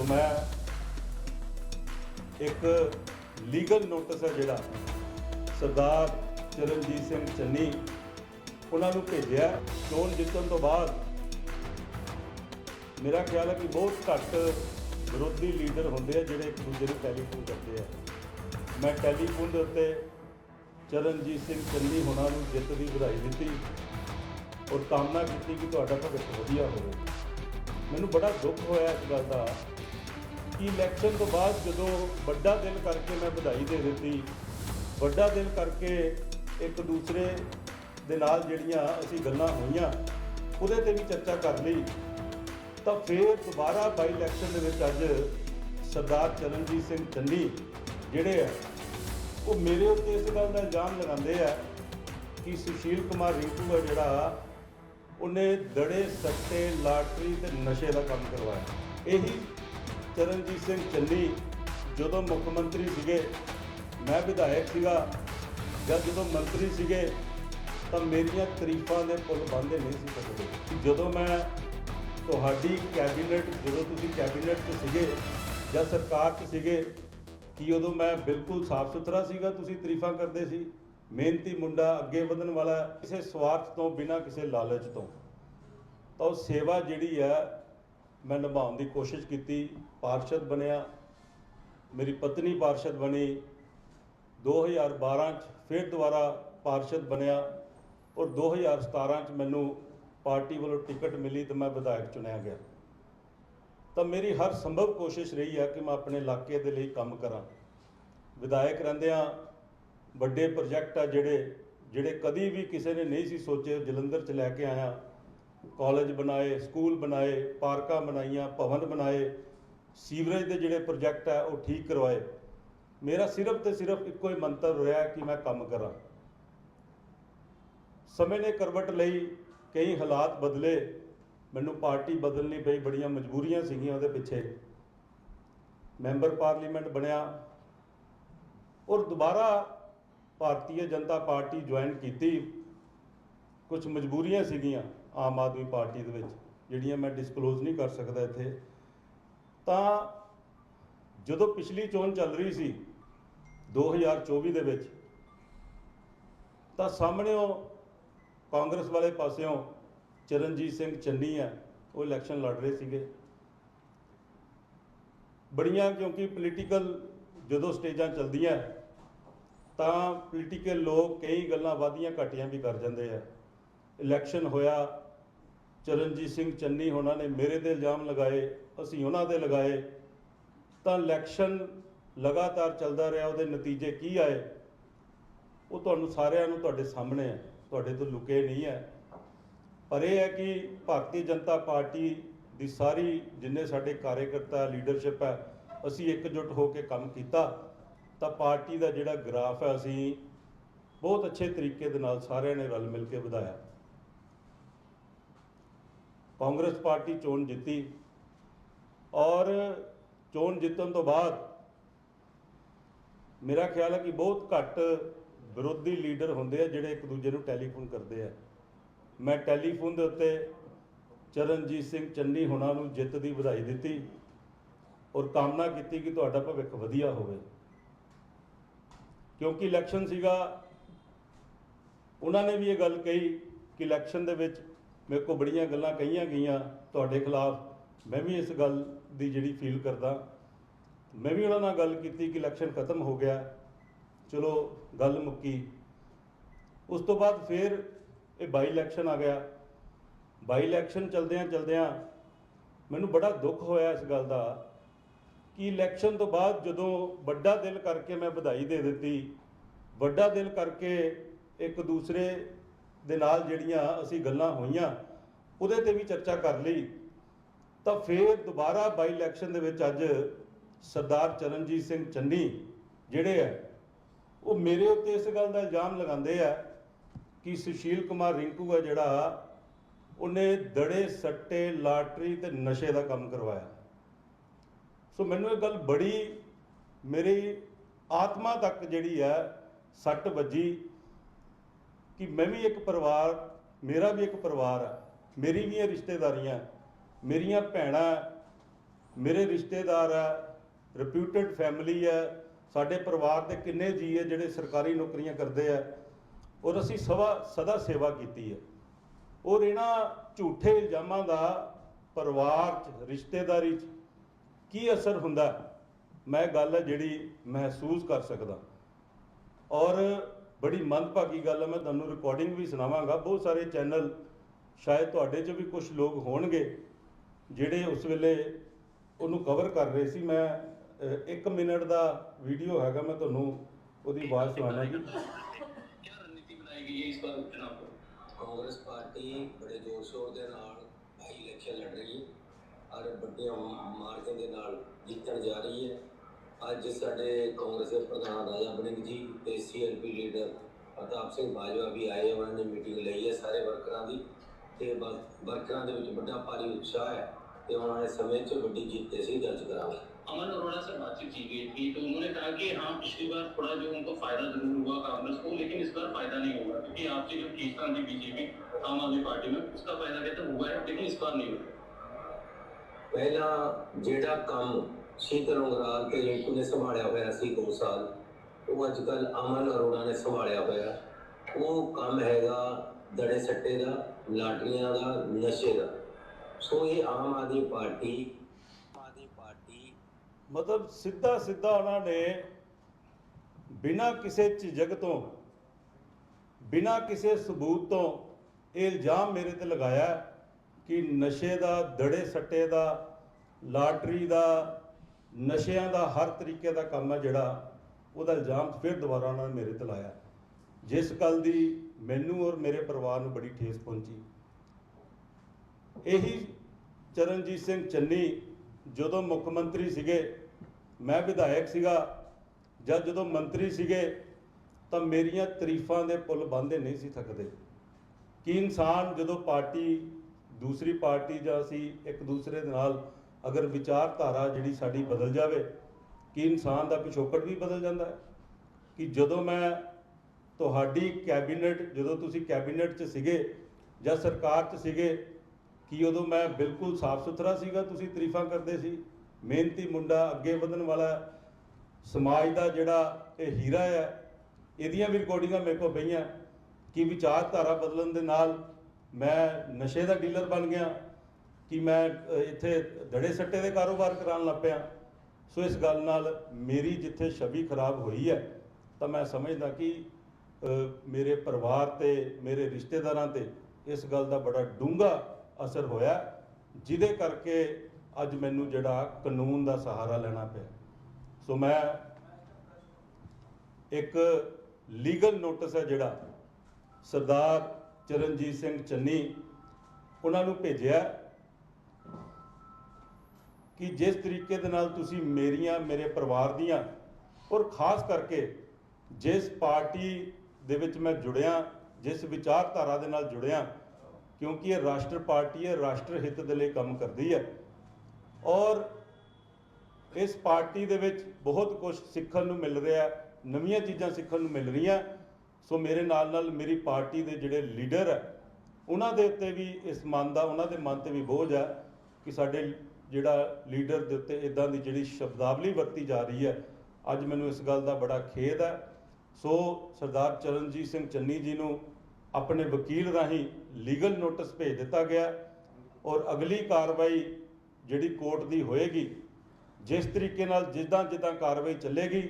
ਤੋਂ ਮੈਂ ਇੱਕ ਲੀਗਲ ਨੋਟਿਸ ਹੈ ਜਿਹੜਾ ਸਰਦਾਰ ਚਰਨਜੀਤ ਸਿੰਘ ਚੰਨੀ ਉਹਨਾਂ ਨੂੰ ਭੇਜਿਆ। ਚੋਣ ਜਿੱਤਣ ਤੋਂ ਬਾਅਦ ਮੇਰਾ ਖਿਆਲ ਹੈ ਕਿ ਬਹੁਤ ਘੱਟ ਵਿਰੋਧੀ ਲੀਡਰ ਹੁੰਦੇ ਆ ਜਿਹੜੇ ਇੱਕ ਦੂਜੇ ਨੂੰ ਟੈਲੀਫੋਨ ਕਰਦੇ ਆ। ਮੈਂ ਟੈਲੀਫੋਨ ਦੇ ਉੱਤੇ ਚਰਨਜੀਤ ਸਿੰਘ ਚੰਨੀ ਹੋਣਾ ਨੂੰ ਜਿੱਤ ਦੀ ਵਧਾਈ ਦਿੱਤੀ ਔਰ ਕਾਮਨਾ ਕੀਤੀ ਕਿ ਤੁਹਾਡਾ ਭਵਿੱਖ ਵਧੀਆ ਹੋਵੇ। ਮੈਨੂੰ ਬੜਾ ਦੁੱਖ ਹੋਇਆ ਇਸ ਗੱਲ ਦਾ। ਕਿ ਇਲੈਕਸ਼ਨ ਤੋਂ ਬਾਅਦ ਜਦੋਂ ਵੱਡਾ ਦਿਲ ਕਰਕੇ ਮੈਂ ਵਧਾਈ ਦੇ ਦਿੱਤੀ, ਵੱਡਾ ਦਿਲ ਕਰਕੇ ਇੱਕ ਦੂਸਰੇ ਦੇ ਨਾਲ ਜਿਹੜੀਆਂ ਅਸੀਂ ਗੱਲਾਂ ਹੋਈਆਂ, ਉਹਦੇ ਤੇ ਵੀ ਚਰਚਾ ਕਰ ਲਈ, ਤਾਂ ਫਿਰ ਦੁਬਾਰਾ ਬਾਈ ਇਲੈਕਸ਼ਨ ਦੇ ਵਿੱਚ ਅੱਜ ਸਰਦਾਰ ਚਰਨਜੀਤ ਸਿੰਘ ਚੰਨੀ ਜਿਹੜੇ ਆ, ਉਹ ਮੇਰੇ ਉੱਤੇ ਇਸ ਗੱਲ ਦਾ ਇਲਜ਼ਾਮ ਲਗਾਉਂਦੇ ਆ ਕਿ ਸੁਸ਼ੀਲ ਕੁਮਾਰ ਰਿੰਕੂ ਹੈ ਜਿਹੜਾ, ਉਹਨੇ ਦੜੇ, ਸੱਟੇ, ਲਾਟਰੀ ਤੇ ਨਸ਼ੇ ਦਾ ਕੰਮ ਕਰਵਾਇਆ। ਇਹੀ ਚਰਨਜੀਤ ਸਿੰਘ ਚੰਨੀ ਜਦੋਂ ਮੁੱਖ ਮੰਤਰੀ ਸੀਗੇ, ਮੈਂ ਵਿਧਾਇਕ ਸੀਗਾ, ਜਾਂ ਜਦੋਂ ਮੰਤਰੀ ਸੀਗੇ, ਤਾਂ ਮੇਰੀਆਂ ਤਾਰੀਫਾਂ ਦੇ ਪੁੱਲ ਬੰਦੇ ਨਹੀਂ ਸੀ ਸਕਦੇ। ਜਦੋਂ ਮੈਂ ਤੁਹਾਡੀ ਕੈਬਨਿਟ, ਜਦੋਂ ਤੁਸੀਂ ਕੈਬਨਿਟ 'ਚ ਸੀਗੇ, ਜਾਂ ਸਰਕਾਰ 'ਚ ਸੀਗੇ, ਕਿ ਉਦੋਂ ਮੈਂ ਬਿਲਕੁਲ ਸਾਫ਼ ਸੁਥਰਾ ਸੀਗਾ, ਤੁਸੀਂ ਤਾਰੀਫਾਂ ਕਰਦੇ ਸੀ? ਮਿਹਨਤੀ ਮੁੰਡਾ ਅੱਗੇ ਵਧਣ ਵਾਲਾ, ਕਿਸੇ ਸਵਾਰਥ ਤੋਂ ਬਿਨਾਂ ਕਿਸੇ ਲਾਲਚ ਤੋਂ। ਤਾਂ ਉਹ ਸੇਵਾ ਜਿਹੜੀ ਹੈ ਮੈਂ ਨਿਭਾਉਣ ਦੀ ਕੋਸ਼ਿਸ਼ ਕੀਤੀ, ਪਾਰਸ਼ਦ ਬਣਿਆ। ਮੇਰੀ ਪਤਨੀ ਪਾਰਸ਼ਦ ਬਣੀ। 2012 ਚ ਫਿਰ ਦੁਬਾਰਾ ਪਾਰਸ਼ਦ ਬਣਿਆ ਔਰ 2017 ਚ ਮੈਨੂੰ ਪਾਰਟੀ ਵੱਲੋਂ ਟਿਕਟ ਮਿਲੀ ਤੇ ਮੈਂ ਵਿਧਾਇਕ ਚੁਣਿਆ ਗਿਆ। ਤਾਂ ਮੇਰੀ ਹਰ ਸੰਭਵ ਕੋਸ਼ਿਸ਼ ਰਹੀ ਹੈ ਕਿ ਮੈਂ ਆਪਣੇ ਇਲਾਕੇ ਦੇ ਲਈ ਕੰਮ ਕਰਾਂ। ਵਿਧਾਇਕ ਰਹਿੰਦਿਆਂ ਵੱਡੇ ਪ੍ਰੋਜੈਕਟ ਆ ਜਿਹੜੇ ਜਿਹੜੇ ਕਦੀ ਵੀ ਕਿਸੇ ਨੇ ਨਹੀਂ ਸੀ ਸੋਚੇ, ਜਲੰਧਰ ਚ ਲੈ ਕੇ ਆਇਆ। ਕਾਲਜ ਬਣਾਏ, ਸਕੂਲ ਬਣਾਏ, ਪਾਰਕਾਂ ਬਣਾਈਆਂ, ਭਵਨ ਬਣਾਏ, ਸੀਵਰੇਜ ਦੇ ਜਿਹੜੇ ਪ੍ਰੋਜੈਕਟ ਆ ਉਹ ਠੀਕ ਕਰਵਾਏ। ਮੇਰਾ ਸਿਰਫ ਤੇ ਸਿਰਫ ਇੱਕੋ ਹੀ ਮੰਤਰ ਰਿਹਾ ਕਿ ਮੈਂ ਕੰਮ ਕਰਾਂ। ਸਮੇਂ ਨੇ ਕਰਵਟ ਲਈ ਕਈ ਹਾਲਾਤ ਬਦਲੇ। ਮੈਨੂੰ ਪਾਰਟੀ ਬਦਲਣੀ ਪਈ, ਬੜੀਆਂ ਮਜਬੂਰੀਆਂ ਸੀਗੀਆਂ ਉਹਦੇ ਪਿੱਛੇ। ਮੈਂਬਰ ਪਾਰਲੀਮੈਂਟ ਬਣਿਆ ਔਰ ਦੁਬਾਰਾ ਭਾਰਤੀ ਜਨਤਾ ਪਾਰਟੀ ਜੁਆਇਨ ਕੀਤੀ। ਕੁਝ ਮਜਬੂਰੀਆਂ ਸੀਗੀਆਂ। ਆਮ ਆਦਮੀ ਪਾਰਟੀ ਦੇ ਵਿੱਚ, ਜਿਹੜੀਆਂ ਮੈਂ ਡਿਸਕਲੋਜ਼ ਨਹੀਂ ਕਰ ਸਕਦਾ ਇੱਥੇ, ਤਾਂ ਜਦੋਂ ਪਿਛਲੀ ਚੋਣ ਚੱਲ ਰਹੀ ਸੀ 2024 ਦੇ ਵਿੱਚ, ਤਾਂ ਸਾਹਮਣੇੋਂ ਕਾਂਗਰਸ ਵਾਲੇ ਪਾਸਿਓਂ ਚਰਨਜੀਤ ਸਿੰਘ ਚੰਨੀ ਆ, ਉਹ ਇਲੈਕਸ਼ਨ ਲੜ ਰਹੇ ਸੀਗੇ। ਬੜੀਆਂ ਕਿਉਂਕਿ ਪੋਲੀਟੀਕਲ ਜਦੋਂ ਸਟੇਜਾਂ ਚੱਲਦੀਆਂ, ਤਾਂ ਪੋਲੀਟੀਕਲ ਲੋਕ ਕਈ ਗੱਲਾਂ ਵਾਧੀਆਂ ਘਾਟੀਆਂ ਵੀ ਕਰ ਜਾਂਦੇ ਆ। ਇਲੈਕਸ਼ਨ ਹੋਇਆ, ਚਰਨਜੀਤ ਸਿੰਘ ਚੰਨੀ ਹੋਣਾ ਨੇ ਮੇਰੇ ਤੇ ਇਲਜ਼ਾਮ ਲਗਾਏ, ਅਸੀਂ ਉਹਨਾਂ ਤੇ ਲਗਾਏ। ਤਾਂ ਇਲੈਕਸ਼ਨ ਲਗਾਤਾਰ ਚੱਲਦਾ ਰਿਹਾ, ਉਹਦੇ ਨਤੀਜੇ ਕੀ ਆਏ? ਉਹ ਤੁਹਾਨੂੰ ਸਾਰਿਆਂ ਨੂੰ ਤੁਹਾਡੇ ਸਾਹਮਣੇ ਹੈ, ਤੁਹਾਡੇ ਤੋਂ ਲੁਕੇ ਨਹੀਂ ਹੈ। ਪਰ ਇਹ ਹੈ ਕਿ ਭਾਰਤੀ ਜਨਤਾ ਪਾਰਟੀ ਦੀ ਸਾਰੀ ਜਿੰਨੇ ਸਾਡੇ ਕਾਰਜਕਰਤਾ ਲੀਡਰਸ਼ਿਪ ਹੈ, ਅਸੀਂ ਇਕਜੁੱਟ ਹੋ ਕੇ ਕੰਮ ਕੀਤਾ। ਤਾਂ ਪਾਰਟੀ ਦਾ ਜਿਹੜਾ ਗ੍ਰਾਫ ਹੈ, ਅਸੀਂ ਬਹੁਤ ਅੱਛੇ ਤਰੀਕੇ ਦੇ ਨਾਲ ਸਾਰਿਆਂ ਨੇ ਰਲ ਮਿਲ ਕੇ ਵਧਾਇਆ। ਕਾਂਗਰਸ ਪਾਰਟੀ ਚੋਣ ਜਿੱਤੀ ਔਰ ਚੋਣ ਜਿੱਤਣ ਤੋਂ ਬਾਅਦ ਮੇਰਾ ਖਿਆਲ ਹੈ ਕਿ ਬਹੁਤ ਘੱਟ ਵਿਰੋਧੀ ਲੀਡਰ ਹੁੰਦੇ ਆ ਜਿਹੜੇ ਇੱਕ ਦੂਜੇ ਨੂੰ ਟੈਲੀਫੋਨ ਕਰਦੇ ਆ। ਮੈਂ ਟੈਲੀਫੋਨ ਦੇ ਉੱਤੇ ਚਰਨਜੀਤ ਸਿੰਘ ਚੰਨੀ ਹੁਣਾਂ ਨੂੰ ਜਿੱਤ ਦੀ ਵਧਾਈ ਦਿੱਤੀ ਔਰ ਕਾਮਨਾ ਕੀਤੀ ਕਿ ਤੁਹਾਡਾ ਭਵਿੱਖ ਵਧੀਆ ਹੋਵੇ। ਕਿਉਂਕਿ ਇਲੈਕਸ਼ਨ ਸੀਗਾ, ਉਹਨਾਂ ਨੇ ਵੀ ਇਹ ਗੱਲ ਕਹੀ ਕਿ ਇਲੈਕਸ਼ਨ ਦੇ ਵਿੱਚ ਮੇਰੇ ਕੋਲ ਬੜੀਆਂ ਗੱਲਾਂ ਕਹੀਆਂ ਗਈਆਂ ਤੁਹਾਡੇ ਖਿਲਾਫ। ਮੈਂ ਵੀ ਇਸ ਗੱਲ ਦੀ ਜਿਹੜੀ ਫੀਲ ਕਰਦਾ। ਮੈਂ ਵੀ ਉਹਨਾਂ ਨਾਲ ਗੱਲ ਕੀਤੀ ਕਿ ਇਲੈਕਸ਼ਨ ਖਤਮ ਹੋ ਗਿਆ। ਚਲੋ, ਗੱਲ ਮੁੱਕੀ। ਉਸ ਤੋਂ ਬਾਅਦ ਫਿਰ ਇਹ ਬਾਈ ਇਲੈਕਸ਼ਨ ਆ ਗਿਆ। ਬਾਈ ਇਲੈਕਸ਼ਨ ਚਲਦਿਆਂ ਚਲਦਿਆਂ ਮੈਨੂੰ ਬੜਾ ਦੁੱਖ ਹੋਇਆ ਇਸ ਗੱਲ ਦਾ ਕਿ ਇਲੈਕਸ਼ਨ ਤੋਂ ਬਾਅਦ ਜਦੋਂ ਵੱਡਾ ਦਿਲ ਕਰਕੇ ਮੈਂ ਵਧਾਈ ਦੇ ਦਿੱਤੀ, ਵੱਡਾ ਦਿਲ ਕਰਕੇ ਇੱਕ ਦੂਸਰੇ ਦੇ ਨਾਲ ਜਿਹੜੀਆਂ ਅਸੀਂ ਗੱਲਾਂ ਹੋਈਆਂ, ਉਹਦੇ ਤੇ ਵੀ ਚਰਚਾ ਕਰ ਲਈ। ਤਾਂ ਫਿਰ ਦੁਬਾਰਾ ਬਾਈ ਇਲੈਕਸ਼ਨ ਦੇ ਵਿੱਚ ਅੱਜ ਸਰਦਾਰ ਚਰਨਜੀਤ ਸਿੰਘ ਚੰਨੀ ਜਿਹੜੇ ਆ, ਉਹ ਮੇਰੇ ਉੱਤੇ ਇਸ ਗੱਲ ਦਾ ਇਲਜ਼ਾਮ ਲਗਾਉਂਦੇ ਆ ਕਿ ਸੁਸ਼ੀਲ ਕੁਮਾਰ ਰਿੰਕੂ ਹੈ ਜਿਹੜਾ, ਉਹਨੇ ਦੜੇ, ਸੱਟੇ, ਲਾਟਰੀ ਤੇ ਨਸ਼ੇ ਦਾ ਕੰਮ ਕਰਵਾਇਆ। ਸੋ ਮੈਨੂੰ ਇਹ ਗੱਲ ਬੜੀ ਮੇਰੀ ਆਤਮਾ ਤੱਕ ਜਿਹੜੀ ਹੈ ਸੱਟ ਵੱਜੀ। ਕਿ ਮੈਂ ਵੀ ਇੱਕ ਪਰਿਵਾਰ, ਮੇਰਾ ਵੀ ਇੱਕ ਪਰਿਵਾਰ ਹੈ ਮੇਰੀ ਵੀ ਇਹ ਰਿਸ਼ਤੇਦਾਰੀਆਂ, ਮੇਰੀਆਂ ਭੈਣਾਂ ਮੇਰੇ ਰਿਸ਼ਤੇਦਾਰ ਹੈ ਰਿਪਿਊਟਡ ਫੈਮਿਲੀ ਹੈ ਸਾਡੇ ਪਰਿਵਾਰ ਦੇ ਕਿੰਨੇ ਜੀ ਹੈ ਜਿਹੜੇ ਸਰਕਾਰੀ ਨੌਕਰੀਆਂ ਕਰਦੇ ਆ। ਔਰ ਅਸੀਂ ਸਵਾ, ਸਦਾ ਸੇਵਾ ਕੀਤੀ ਹੈ ਔਰ ਇਹਨਾਂ ਝੂਠੇ ਇਲਜ਼ਾਮਾਂ ਦਾ ਪਰਿਵਾਰ 'ਚ, ਰਿਸ਼ਤੇਦਾਰੀ 'ਚ ਕੀ ਅਸਰ ਹੁੰਦਾ? ਮੈਂ ਗੱਲ ਹੈ ਜਿਹੜੀ ਮਹਿਸੂਸ ਕਰ ਸਕਦਾ। ਔਰ ਬੜੀ ਮੰਦਭਾਗੀ ਗੱਲ ਹੈ ਮੈਂ ਤੁਹਾਨੂੰ ਰਿਕਾਰਡਿੰਗ ਵੀ ਸੁਣਾਵਾਂਗਾ। ਬਹੁਤ ਸਾਰੇ ਚੈਨਲ ਸ਼ਾਇਦ ਤੁਹਾਡੇ 'ਚ ਵੀ ਕੁਝ ਲੋਕ ਹੋਣਗੇ ਜਿਹੜੇ ਉਸ ਵੇਲੇ ਉਹਨੂੰ ਕਵਰ ਕਰ ਰਹੇ ਸੀ। ਮੈਂ 1 ਮਿੰਟ ਦਾ ਵੀਡੀਓ ਹੈਗਾ ਮੈਂ ਤੁਹਾਨੂੰ ਉਹਦੀ ਆਵਾਜ਼ ਸੁਣਾਣਾ ਜੀ ਕੀ ਰਣਨੀਤੀ ਬਣਾਈ ਗਈ ਹੈ ਇਸ ਵਾਰ ਚੁਣਾਵ ਕਾਂਗਰਸ ਪਾਰਟੀ ਬੜੇ ਜ਼ੋਰ ਸ਼ੋਰ ਦੇ ਨਾਲ ਭਾਈ ਇਲੈਕਸ਼ਨ ਲੜ ਰਹੀ ਹੈ। ਔਰ ਵੱਡੇ ਮਾਰਜਨ ਦੇ ਨਾਲ ਜਿੱਤਣ ਜਾ ਰਹੀ ਹੈ। ਅੱਜ ਸਾਡੇ ਕਾਂਗਰਸ ਦੇ ਪ੍ਰਧਾਨ ਰਾਜਾ ਵੜਿੰਗ ਜੀ ਤੇ ਸੀਐਲਪੀ ਲੀਡਰ ਪ੍ਰਤਾਪ ਸਿੰਘ ਬਾਜਵਾ ਵੀ ਆਏ ਉਹਨਾਂ ਨੇ ਮੀਟਿੰਗ ਲਈ ਹੈ ਸਾਰੇ ਵਰਕਰਾਂ ਦੀ ਤੇ ਵਰ- ਵਰਕਰਾਂ ਦੇ ਵਿੱਚ ਵੱਡਾ ਭਾਰੀ ਉਤਸ਼ਾਹ ਹੈ ਤੇ ਉਹਨਾਂ ਨੇ ਸਮੇਂ 'ਚ ਵੱਡੀ ਜਿੱਤ ਅਸੀਂ ਦਰਜ ਕਰਾਂਗੇ अमन अरोड़ा से बातचीत की गई थी तो उन्होंने कहा कि हाँ पिछली बार थोड़ा जो उनको फायदा जरूर हुआ कांग्रेस को लेकिन इस बार फायदा नहीं होगा क्योंकि आपसे जो खींचतान थी बीजेपी आम आदमी पार्टी में उसका फायदा कहते हुआ है लेकिन इस बार नहीं हुआ ਪਹਿਲਾਂ ਜਿਹੜਾ ਕੰਮ ਸ਼ੀਤਲ ਉਂਗਰਾਲ ਤੇ ਰਿੰਕੂ ਨੇ ਸੰਭਾਲਿਆ ਹੋਇਆ ਸੀ 2 ਸਾਲ। ਉਹ ਅੱਜ ਕੱਲ ਅਮਨ ਅਰੋੜਾ ਨੇ ਸੰਭਾਲਿਆ ਹੋਇਆ। ਉਹ ਕੰਮ ਹੈਗਾ ਦੜੇ ਸੱਟੇ ਦਾ, ਲਾਟਰੀਆਂ ਦਾ, ਨਸ਼ੇ ਦਾ। ਸੋ ਇਹ ਆਮ ਆਦਮੀ ਪਾਰਟੀ, ਆਮ ਆਦਮੀ ਪਾਰਟੀ ਮਤਲਬ ਸਿੱਧਾ ਸਿੱਧਾ ਉਹਨਾਂ ਨੇ ਬਿਨਾਂ ਕਿਸੇ ਝਿਜਕ ਤੋਂ, ਬਿਨਾਂ ਕਿਸੇ ਸਬੂਤ ਤੋਂ ਇਹ ਇਲਜ਼ਾਮ ਮੇਰੇ ਤੇ ਲਗਾਇਆ ਕਿ ਨਸ਼ੇ ਦਾ, ਦੜੇ ਸੱਟੇ ਦਾ, ਲਾਟਰੀ ਦਾ ਨਸ਼ਿਆਂ ਦਾ ਹਰ ਤਰੀਕੇ ਦਾ ਕੰਮ ਹੈ ਜਿਹੜਾ ਉਹਦਾ ਇਲਜ਼ਾਮ ਫਿਰ ਦੁਬਾਰਾ ਉਹਨਾਂ ਨੇ ਮੇਰੇ ਤੇ ਲਾਇਆ। ਜਿਸ ਗੱਲ ਦੀ ਮੈਨੂੰ ਔਰ ਮੇਰੇ ਪਰਿਵਾਰ ਨੂੰ ਬੜੀ ਠੇਸ ਪਹੁੰਚੀ। ਇਹੀ ਚਰਨਜੀਤ ਸਿੰਘ ਚੰਨੀ ਜਦੋਂ ਮੁੱਖ ਮੰਤਰੀ ਸੀਗੇ, ਮੈਂ ਵਿਧਾਇਕ ਸੀਗਾ ਜਦ ਜਦੋਂ ਮੰਤਰੀ ਸੀਗੇ, ਤਾਂ ਮੇਰੀਆਂ ਤਾਰੀਫਾਂ ਦੇ ਪੁੱਲ ਬੰਦੇ ਨਹੀਂ ਸੀ ਥੱਕਦੇ। ਕਿ ਇਨਸਾਨ ਜਦੋਂ ਪਾਰਟੀ, ਦੂਸਰੀ ਪਾਰਟੀ ਜਾਂ ਅਸੀਂ ਇੱਕ ਦੂਸਰੇ ਦੇ ਨਾਲ ਅਗਰ ਵਿਚਾਰਧਾਰਾ ਜਿਹੜੀ ਸਾਡੀ ਬਦਲ ਜਾਵੇ, ਕਿ ਇਨਸਾਨ ਦਾ ਪਿਛੋਕੜ ਵੀ ਬਦਲ ਜਾਂਦਾ ਹੈ? ਕਿ ਜਦੋਂ ਮੈਂ ਤੁਹਾਡੀ ਕੈਬਨਿਟ, ਜਦੋਂ ਤੁਸੀਂ ਕੈਬਨਿਟ 'ਚ ਸੀਗੇ ਜਾਂ ਸਰਕਾਰ 'ਚ ਸੀਗੇ, ਕਿ ਉਦੋਂ ਮੈਂ ਬਿਲਕੁਲ ਸਾਫ਼ ਸੁਥਰਾ ਸੀਗਾ? ਤੁਸੀਂ ਤਾਰੀਫਾਂ ਕਰਦੇ ਸੀ, ਮਿਹਨਤੀ ਮੁੰਡਾ ਅੱਗੇ ਵਧਣ ਵਾਲਾ ਸਮਾਜ ਦਾ ਜਿਹੜਾ ਇਹ ਹੀਰਾ ਹੈ, ਇਹਦੀਆਂ ਵੀ ਰਿਕਾਰਡਿੰਗਾਂ ਮੇਰੇ ਕੋਲ ਪਈਆਂ। ਕਿ ਵਿਚਾਰਧਾਰਾ ਬਦਲਣ ਦੇ ਨਾਲ ਮੈਂ ਨਸ਼ੇ ਦਾ ਡੀਲਰ ਬਣ ਗਿਆ? ਕਿ ਮੈਂ ਇੱਥੇ ਦੜੇ ਸੱਟੇ ਦੇ ਕਾਰੋਬਾਰ ਕਰਾਉਣ ਲੱਗ ਪਿਆ। ਸੋ ਇਸ ਗੱਲ ਨਾਲ ਮੇਰੀ ਜਿੱਥੇ ਛਵੀ ਖਰਾਬ ਹੋਈ ਹੈ, ਤਾਂ ਮੈਂ ਸਮਝਦਾ ਕਿ ਮੇਰੇ ਪਰਿਵਾਰ ਤੇ, ਮੇਰੇ ਰਿਸ਼ਤੇਦਾਰਾਂ ਤੇ ਇਸ ਗੱਲ ਦਾ ਬੜਾ ਡੂੰਘਾ ਅਸਰ ਹੋਇਆ, ਜਿਹਦੇ ਕਰਕੇ ਅੱਜ ਮੈਨੂੰ ਜਿਹੜਾ ਕਾਨੂੰਨ ਦਾ ਸਹਾਰਾ ਲੈਣਾ ਪਿਆ। ਸੋ ਮੈਂ ਇੱਕ ਲੀਗਲ ਨੋਟਿਸ ਹੈ ਜਿਹੜਾ ਸਰਦਾਰ ਚਰਨਜੀਤ ਸਿੰਘ ਚੰਨੀ ਉਹਨਾਂ ਨੂੰ ਭੇਜਿਆ। ਕਿ ਜਿਸ ਤਰੀਕੇ ਦੇ ਨਾਲ ਤੁਸੀਂ ਮੇਰੀਆਂ, ਮੇਰੇ ਪਰਿਵਾਰ ਦੀਆਂ ਔਰ ਖਾਸ ਕਰਕੇ ਜਿਸ ਪਾਰਟੀ ਦੇ ਵਿੱਚ ਮੈਂ ਜੁੜਿਆ, ਜਿਸ ਵਿਚਾਰਧਾਰਾ ਦੇ ਨਾਲ ਜੁੜਿਆ, ਕਿਉਂਕਿ ਇਹ ਰਾਸ਼ਟਰ ਪਾਰਟੀ ਹੈ, ਰਾਸ਼ਟਰ ਹਿੱਤ ਦੇ ਲਈ ਕੰਮ ਕਰਦੀ ਹੈ। ਔਰ ਇਸ ਪਾਰਟੀ ਦੇ ਵਿੱਚ ਬਹੁਤ ਕੁਝ ਸਿੱਖਣ ਨੂੰ ਮਿਲ ਰਿਹਾ, ਨਵੀਆਂ ਚੀਜ਼ਾਂ ਸਿੱਖਣ ਨੂੰ ਮਿਲ ਰਹੀਆਂ। ਸੋ ਮੇਰੇ ਨਾਲ ਨਾਲ ਮੇਰੀ ਪਾਰਟੀ ਦੇ ਜਿਹੜੇ ਲੀਡਰ ਹੈ, ਉਹਨਾਂ ਦੇ ਉੱਤੇ ਵੀ ਇਸ ਮਨ ਦਾ, ਉਹਨਾਂ ਦੇ ਮਨ ਤੇ ਵੀ ਬੋਝ ਹੈ ਕਿ ਸਾਡੇ ਜਿਹੜਾ ਲੀਡਰ ਦੇ ਉੱਤੇ ਇਦਾਂ ਦੀ ਜਿਹੜੀ ਸ਼ਬਦਾਵਲੀ ਵਰਤੀ ਜਾ ਰਹੀ ਹੈ, ਅੱਜ ਮੈਨੂੰ ਇਸ ਗੱਲ ਦਾ ਬੜਾ ਖੇਦ ਹੈ। ਸੋ ਸਰਦਾਰ ਚਰਨਜੀਤ ਸਿੰਘ ਚੰਨੀ ਜੀ ਨੂੰ ਆਪਣੇ ਵਕੀਲ ਰਾਹੀਂ ਲੀਗਲ ਨੋਟਿਸ ਭੇਜ ਦਿੱਤਾ ਗਿਆ ਔਰ ਅਗਲੀ ਕਾਰਵਾਈ ਜਿਹੜੀ ਕੋਰਟ ਦੀ ਹੋਏਗੀ, ਜਿਸ ਤਰੀਕੇ ਨਾਲ ਜਿੱਦਾਂ ਜਿੱਦਾਂ ਕਾਰਵਾਈ ਚੱਲੇਗੀ